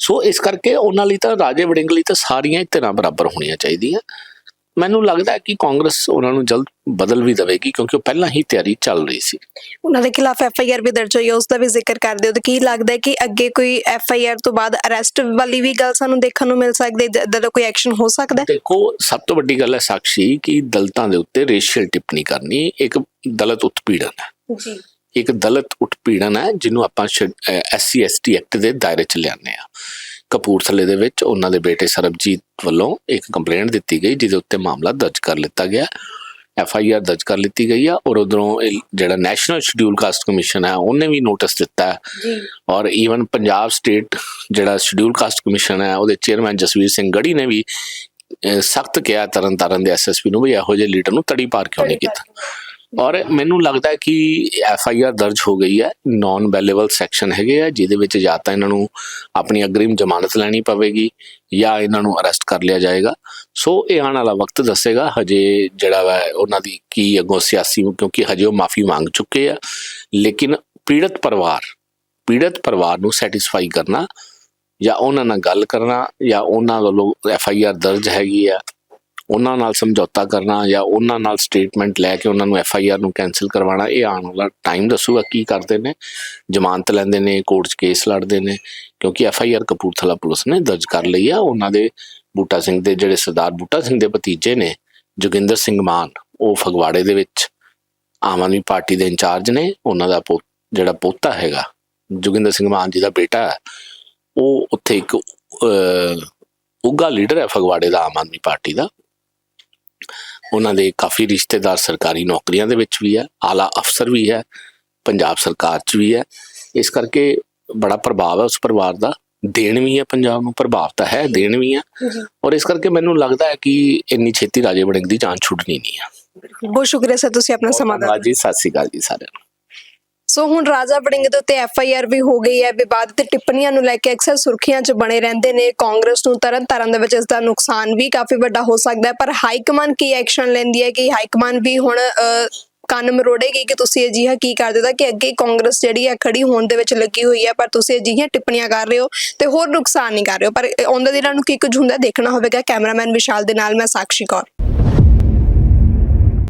ਸੋ ਇਸ ਕਰਕੇ ਉਹਨਾਂ ਲਈ ਤਾਂ ਰਾਜੇ ਵੜਿੰਗ ਲਈ ਤਾਂ ਸਾਰੀਆਂ ਧਿਰਾਂ ਬਰਾਬਰ ਹੋਣੀਆਂ ਚਾਹੀਦੀਆਂ। ਮੈਨੂੰ ਲੱਗਦਾ ਹੈ ਕਿ ਕਾਂਗਰਸ ਉਹਨਾਂ ਨੂੰ ਜਲਦ ਬਦਲ ਵੀ ਦੇਵੇਗੀ ਕਿਉਂਕਿ ਉਹ ਪਹਿਲਾਂ ਹੀ ਤਿਆਰੀ ਚੱਲ ਰਹੀ ਸੀ। ਉਹਨਾਂ ਦੇ ਖਿਲਾਫ ਐਫ ਆਈ ਆਰ ਵੀ ਦਰਜ ਹੋਈ ਹੈ ਉਸ ਦਾ ਵੀ ਜ਼ਿਕਰ ਕਰਦੇ ਹੋ ਤਾਂ ਕੀ ਲੱਗਦਾ ਹੈ ਕਿ ਅੱਗੇ ਕੋਈ ਐਫ ਆਈ ਆਰ ਤੋਂ ਬਾਅਦ ਅਰੈਸਟ ਵਾਲੀ ਵੀ ਗੱਲ ਸਾਨੂੰ ਦੇਖਣ ਨੂੰ ਮਿਲ ਸਕਦੀ ਹੈ ਦਾ ਕੋਈ ਐਕਸ਼ਨ ਹੋ ਸਕਦਾ ਹੈ? ਦੇਖੋ ਸਭ ਤੋਂ ਵੱਡੀ ਗੱਲ ਹੈ ਸਾਖੀ ਕਿ ਦਲਤਾਂ ਦੇ ਉੱਤੇ ਰੇਸ਼ੀਅਲ ਟਿੱਪਣੀ ਕਰਨੀ ਇੱਕ ਦਲਿਤ ਉਤਪੀੜਨ ਹੈ। ਜੀ। ਇੱਕ ਦਲਿਤ ਉਤਪੀੜਨ ਹੈ ਜਿਹਨੂੰ ਆਪਾਂ ਐਸਸੀ ਐਸਟੀ ਐਕਟ ਦੇ ਦਾਇਰੇ ਚ ਲਿਆਉਂਦੇ ਆ ਕਪੂਰਥਲੇ ਦੇ ਵਿੱਚ ਉਹਨਾਂ ਦੇ ਬੇਟੇ ਸਰਬਜੀਤ ਵੱਲੋਂ ਇੱਕ ਕੰਪਲੇਂਟ ਦਿੱਤੀ ਗਈ ਜਿਹਦੇ ਉੱਤੇ ਮਾਮਲਾ ਦਰਜ ਕਰ ਲਿੱਤਾ ਗਿਆ। ਐਫ ਆਈ ਆਰ ਦਰਜ ਕਰ ਲਿੱਤੀ ਗਈ ਆ ਔਰ ਉਧਰੋਂ ਜਿਹੜਾ ਨੈਸ਼ਨਲ ਸ਼ਡਿਊਲ ਕਾਸਟ ਕਮਿਸ਼ਨ ਹੈ ਉਹਨੇ ਵੀ ਨੋਟਿਸ ਦਿੱਤਾ ਜੀ। ਔਰ ਈਵਨ ਪੰਜਾਬ ਸਟੇਟ ਜਿਹੜਾ ਸ਼ਡਿਊਲ ਕਾਸਟ ਕਮਿਸ਼ਨ ਹੈ ਉਹਦੇ ਚੇਅਰਮੈਨ ਜਸਵੀਰ ਸਿੰਘ ਗੜੀ ਨੇ ਵੀ ਸਖਤ ਕਿਹਾ ਤਰਨ ਤਾਰਨ ਦੇ ਐਸਐਸਪੀ ਨੂੰ ਵੀ ਇਹੋ ਜਿਹੇ ਲੀਡਰ ਨੂੰ ਤੜੀ ਪਾਰ ਕਿਉਂ ਨਹੀਂ ਕੀਤਾ। ਔਰ ਮੈਨੂੰ ਲੱਗਦਾ ਕਿ ਐਫ ਆਈ ਆਰ ਦਰਜ ਹੋ ਗਈ ਹੈ। ਨਾਨ ਬੈਲੇਬਲ ਸੈਕਸ਼ਨ ਹੈਗੇ ਆ, ਜਿਹਦੇ ਵਿੱਚ ਜਾਂ ਤਾਂ ਇਹਨਾਂ ਨੂੰ ਆਪਣੀ ਅਗਰੀਮ ਜ਼ਮਾਨਤ ਲੈਣੀ ਪਵੇਗੀ ਜਾਂ ਇਹਨਾਂ ਨੂੰ ਅਰੈਸਟ ਕਰ ਲਿਆ ਜਾਏਗਾ। ਸੋ ਇਹ ਆਉਣ ਵਾਲਾ ਵਕਤ ਦੱਸੇਗਾ, ਹਜੇ ਜਿਹੜਾ ਵਾ ਉਹਨਾਂ ਦੀ ਕੀ ਅੱਗੋਂ ਸਿਆਸੀ, ਕਿਉਂਕਿ ਹਜੇ ਉਹ ਮਾਫੀ ਮੰਗ ਚੁੱਕੇ ਆ। ਲੇਕਿਨ ਪੀੜਤ ਪਰਿਵਾਰ ਪੀੜਤ ਪਰਿਵਾਰ ਨੂੰ ਸੈਟੀਸਫਾਈ ਕਰਨਾ ਜਾਂ ਉਹਨਾਂ ਨਾਲ ਗੱਲ ਕਰਨਾ ਜਾਂ ਉਹਨਾਂ ਵੱਲੋਂ ਐਫ ਆਈ ਆਰ ਦਰਜ ਹੈਗੀ ਆ ਉਹਨਾਂ ਨਾਲ ਸਮਝੌਤਾ ਕਰਨਾ ਜਾਂ ਉਹਨਾਂ ਨਾਲ ਸਟੇਟਮੈਂਟ ਲੈ ਕੇ ਉਹਨਾਂ ਨੂੰ ਐਫ ਆਈ ਆਰ ਨੂੰ ਕੈਨਸਲ ਕਰਵਾਉਣਾ ਇਹ ਆਉਣ ਵਾਲਾ ਟਾਈਮ ਦੱਸੂਗਾ ਕੀ ਕਰਦੇ ਨੇ ਜ਼ਮਾਨਤ ਲੈਂਦੇ ਨੇ ਕੋਰਟ 'ਚ ਕੇਸ ਲੜਦੇ ਨੇ ਕਿਉਂਕਿ F I R Kapurthala police ਨੇ ਦਰਜ ਕਰ ਲਈ ਆ ਉਹਨਾਂ ਦੇ ਬੂਟਾ ਸਿੰਘ ਦੇ ਜਿਹੜੇ ਸਰਦਾਰ ਬੂਟਾ ਸਿੰਘ ਦੇ ਭਤੀਜੇ ਨੇ ਜੋਗਿੰਦਰ ਸਿੰਘ ਮਾਨ ਉਹ ਫਗਵਾੜੇ ਦੇ ਵਿੱਚ ਆਮ ਆਦਮੀ ਪਾਰਟੀ ਦੇ ਇੰਚਾਰਜ ਨੇ ਉਹਨਾਂ ਦਾ ਪੋ- ਜਿਹੜਾ ਪੋਤਾ ਹੈਗਾ ਜੋਗਿੰਦਰ ਸਿੰਘ ਮਾਨ ਜੀ ਦਾ ਬੇਟਾ ਹੈ ਉਹ ਉੱਥੇ ਇੱਕ ਅਹ, ਉੱਘਾ ਲੀਡਰ ਹੈ ਫਗਵਾੜੇ ਦਾ ਆਮ ਆਦਮੀ ਪਾਰਟੀ ਦਾ ਉਹਨਾਂ ਦੇ ਕਾਫੀ ਰਿਸ਼ਤੇਦਾਰ ਸਰਕਾਰੀ ਨੌਕਰੀਆਂ ਦੇ ਵਿੱਚ ਵੀ ਹੈ ਆਲਾ ਅਫਸਰ ਵੀ ਹੈ ਪੰਜਾਬ ਸਰਕਾਰ 'ਚ ਵੀ ਹੈ। ਇਸ ਕਰਕੇ ਬੜਾ ਪ੍ਰਭਾਵ ਹੈ ਉਸ ਪਰਿਵਾਰ ਦਾ। ਦੇਣ ਵੀ ਹੈ ਪੰਜਾਬ ਨੂੰ ਪ੍ਰਭਾਵ ਤਾਂ ਹੈ ਦੇਣ ਵੀ ਹੈ। ਔਰ ਇਸ ਕਰਕੇ ਮੈਨੂੰ ਲੱਗਦਾ ਹੈ ਕਿ ਇੰਨੀ ਛੇਤੀ ਰਾਜੇ ਵੜਿੰਗ ਦੀ ਜਾਨ ਛੁੱਟਣੀ ਨਹੀਂ ਹੈ। ਬਹੁਤ ਸ਼ੁਕਰੀਆ ਸਰ ਤੁਸੀਂ ਆਪਣਾ ਸਮਾਂ ਦਿੱਤਾ। ਜੀ ਸਤਿ ਸ਼੍ਰੀ ਅਕਾਲ ਜੀ ਸਾਰਿਆਂ ਨੂੰ। ਸੋ ਹੁਣ ਰਾਜਾ ਵੜਿੰਗ ਦੇ ਉੱਤੇ ਐਫ ਆਈ ਆਰ ਵੀ ਹੋ ਗਈ ਹੈ ਵਿਵਾਦਿਤ ਟਿੱਪਣੀਆਂ ਨੂੰ ਲੈ ਕੇ ਅਕਸਰ ਸੁਰਖੀਆਂ 'ਚ ਬਣੇ ਰਹਿੰਦੇ ਨੇ। ਕਾਂਗਰਸ ਨੂੰ ਤਰਨ ਤਾਰਨ ਦੇ ਵਿੱਚ ਇਸ ਦਾ ਨੁਕਸਾਨ ਵੀ ਕਾਫੀ ਵੱਡਾ ਹੋ ਸਕਦਾ ਹੈ, ਪਰ ਹਾਈ ਕਮਾਂਡ ਕੀ ਐਕਸ਼ਨ ਲੈਂਦੀ ਹੈ ਕਿ ਹਾਈ ਕਮਾਨ ਵੀ ਹੁਣ ਕੰਨ ਮਰੋੜੇਗੀ ਕਿ ਤੁਸੀਂ ਅਜਿਹਾ ਕੀ ਕਰ ਦਿੱਤਾ ਕਿ ਅੱਗੇ ਕਾਂਗਰਸ ਜਿਹੜੀ ਹੈ ਖੜੀ ਹੋਣ ਦੇ ਵਿੱਚ ਲੱਗੀ ਹੋਈ ਹੈ, ਪਰ ਤੁਸੀਂ ਅਜਿਹੀਆਂ ਟਿੱਪਣੀਆਂ ਕਰ ਰਹੇ ਹੋ ਤੇ ਹੋਰ ਨੁਕਸਾਨ ਨਹੀਂ ਕਰ ਰਹੇ ਹੋ। ਪਰ ਆਉਂਦੇ ਦਿਨਾਂ ਨੂੰ ਕੀ ਕੁਝ ਹੁੰਦਾ ਦੇਖਣਾ ਹੋਵੇਗਾ। ਕੈਮਰਾਮੈਨ ਵਿਸ਼ਾਲ ਦੇ ਨਾਲ ਮੈਂ ਸਾਕਸ਼ੀ ਕੌਰ।